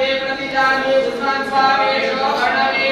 सर्वे प्रतिजाने सुस्वामे शोभणवे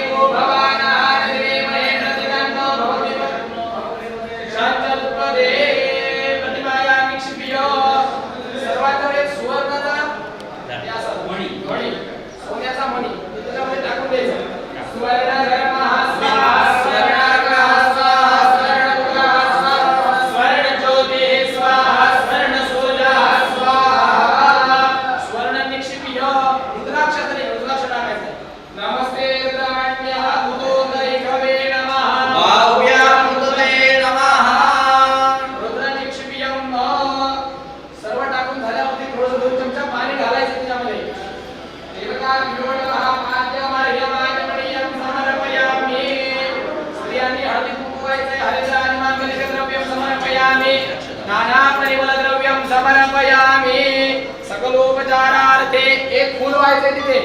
पाहायचंय तिथे.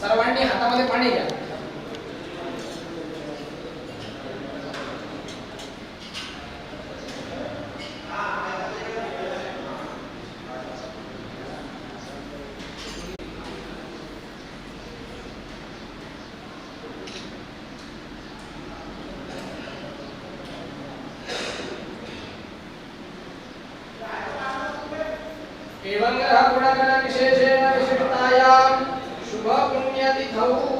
सर्वांनी हातामध्ये पाणी घ्या. मङ्गलगुणगणविशेषेण विशिष्टायां शुभपुण्यतिथौ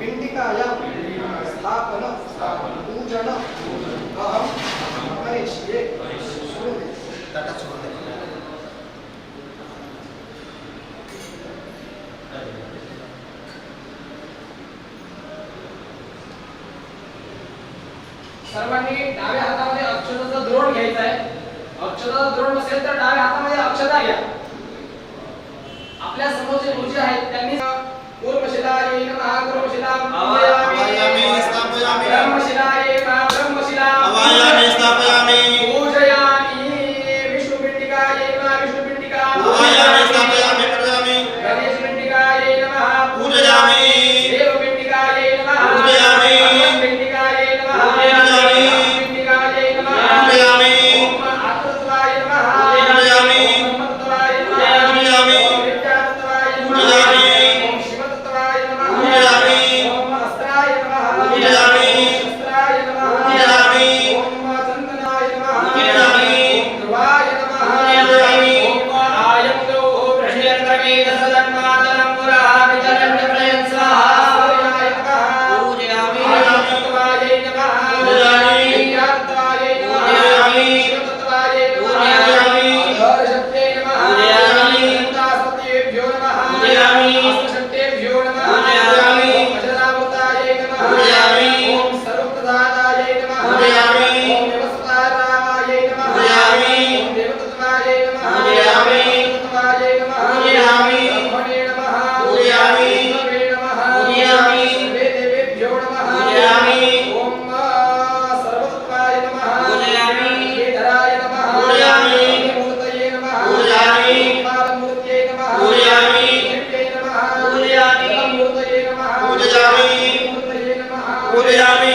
पिण्डिकाया स्थापन पूजन अहम करिष्ये सर्वांनी डाव्या हातामध्ये अक्षताचा द्रोण घ्यायचा आहे. अक्षताचा द्रोण नसेल तर डाव्या हातामध्ये अक्षता घ्या. आपल्यासमोर जे गुरुजी आहेत त्यांनी हवाया में स्थापयामि ब्रह्मशिलाये ब्रह्मशिला हवाया में स्थापयामि আমি বলি আমি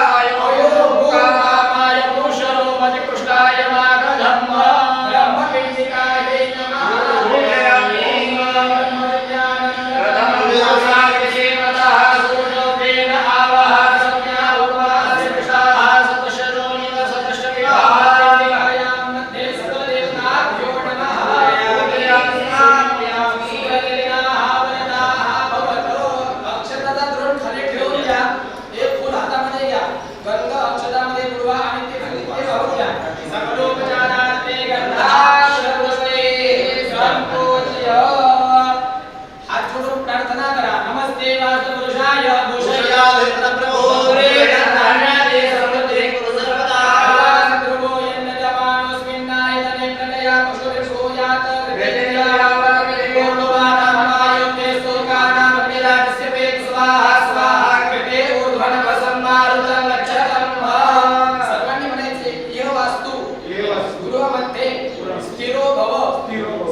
स्थिरो भव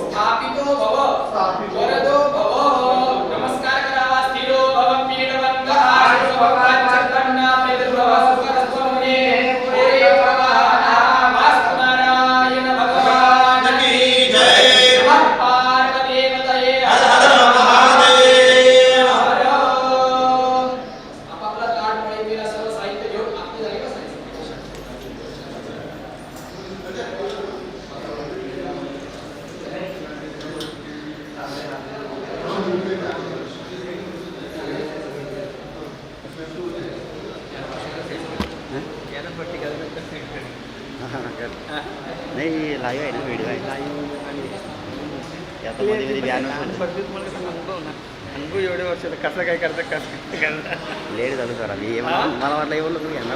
स्थापितो भव स्थापितो लाईव्ह आहे ना व्हिडिओ आहे आता मध्ये मध्ये बॅन अनुभव एवढे वर्ष कसं काय करतं कसं काय लेट झालं सर आम्ही मला वाटलं एवढं तुम्ही यांना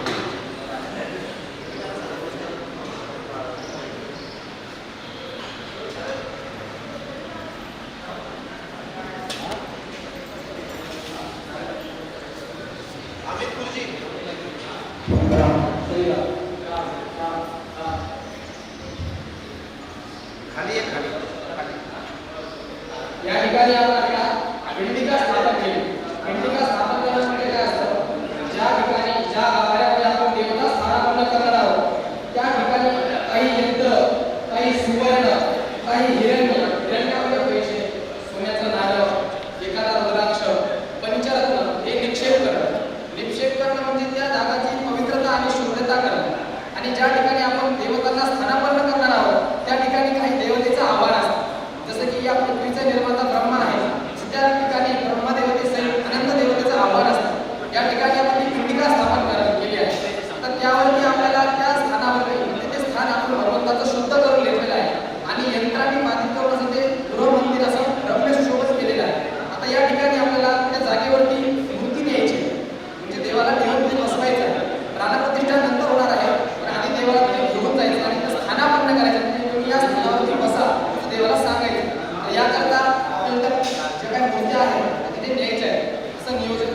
related nature. So,